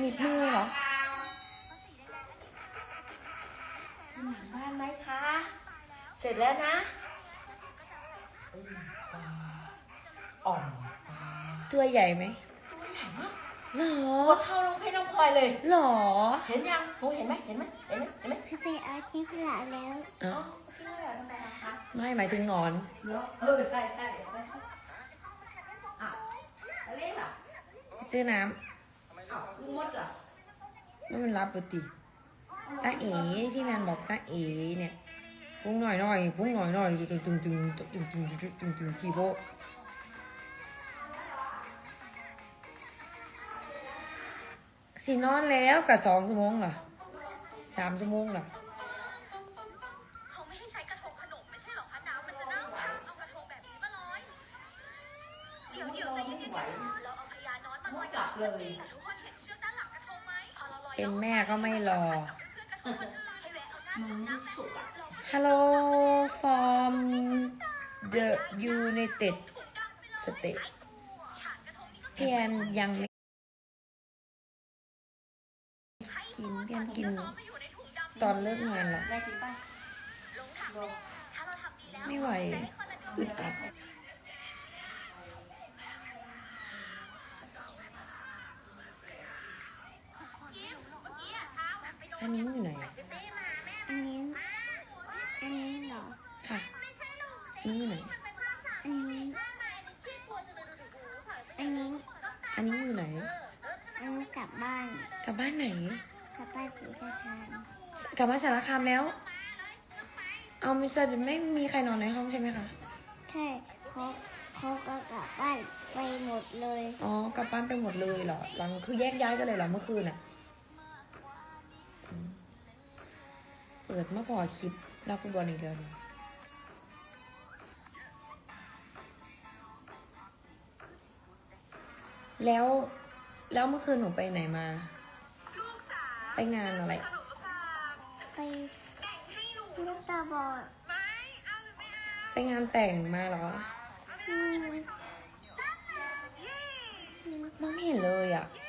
หนีบมือเหรอกินหนังบ้านไหมคะ เสร็จแล้วนะเอ้ยปลาอ่อมปลาตัวใหญ่ไหมตัวใหญ่มากหรอตัวเท่าน้องเพชรน้องพลอยเลยหรอ เห็นยังหนูเห็นไหมเห็นไหมเห็นไหมเห็นไหมพี่ไปเอาที่ขลาแล้วเอ้าจริงเลยเหรอทำไมล่ะคะไม่หมายถึงหนอนเนาะเออใช่ใช่เห็นไหมอะแล้วเล่นล่ะซื้อน้อ้าวลุง มดล่ะำแล้วมันรับปกติตาเอ๋พี่แมนบอกตาเอ๋เนี่ยพุ่งหน่อยหน่อยพุ่งหน่อยหน่อยตึงตึงตึงตึงตึงตึงตึงตึงตึงทีโบสีนอนแล้วกับสองชั่วโมงเหรอสามชั่วโมงเหรอเขาไม่ให้ใช้กระทงขนมไม่ใช่หรอคะน้ำมันจะเน่าเอากระทงแบบนี้มาลอยเดี๋ยวเดี๋ยวจะเย็นๆเราเอาพญาน้อยมาลอยกลับเลยแต่ทุกคนเห็น เราลอยเป็นแม่ก็ไม่รอเพื่อนกระทงมันให้แวะเอาหน้ามันไม่สุกอะ Hello from the United States เพียนยังไม่กินเพียนกินตอนเลิกงานหรอแม่กินป่ะถ้าเราทำดีแล้วไม่ไหวอึดอัด อันนี้อยู่ไหนอะอันนี้อันนี้เหรอ ค่ะอันนี้อยู่ไหน อันนี้ อันนี้ อันนี้อยู่ไหน อันนี้กลับบ้าน กลับบ้านไหน กลับบ้านสีกาคารกลับบ้านสารคามแล้ว เอาไม่จะไม่มีใครนอนในห้องใช่ไหมคะ ใช่เขาเขาก็กลับบ้านไปหมดเลย อ๋อ กลับบ้านไปหมดเลยเหรอ หลังคือแยกย้ายกันเลยเหรอเมื่อคืนอะ เปิดมาพอคลิปนักฟุตบอลอีกแล้วนี่แล้วแล้วเมื่อคืนหนูไปไหนมา ไปงานอะไร ไปลูกตาบอดไปงานแต่งมาเหรออืมมองไม่เห็นเลยอะอ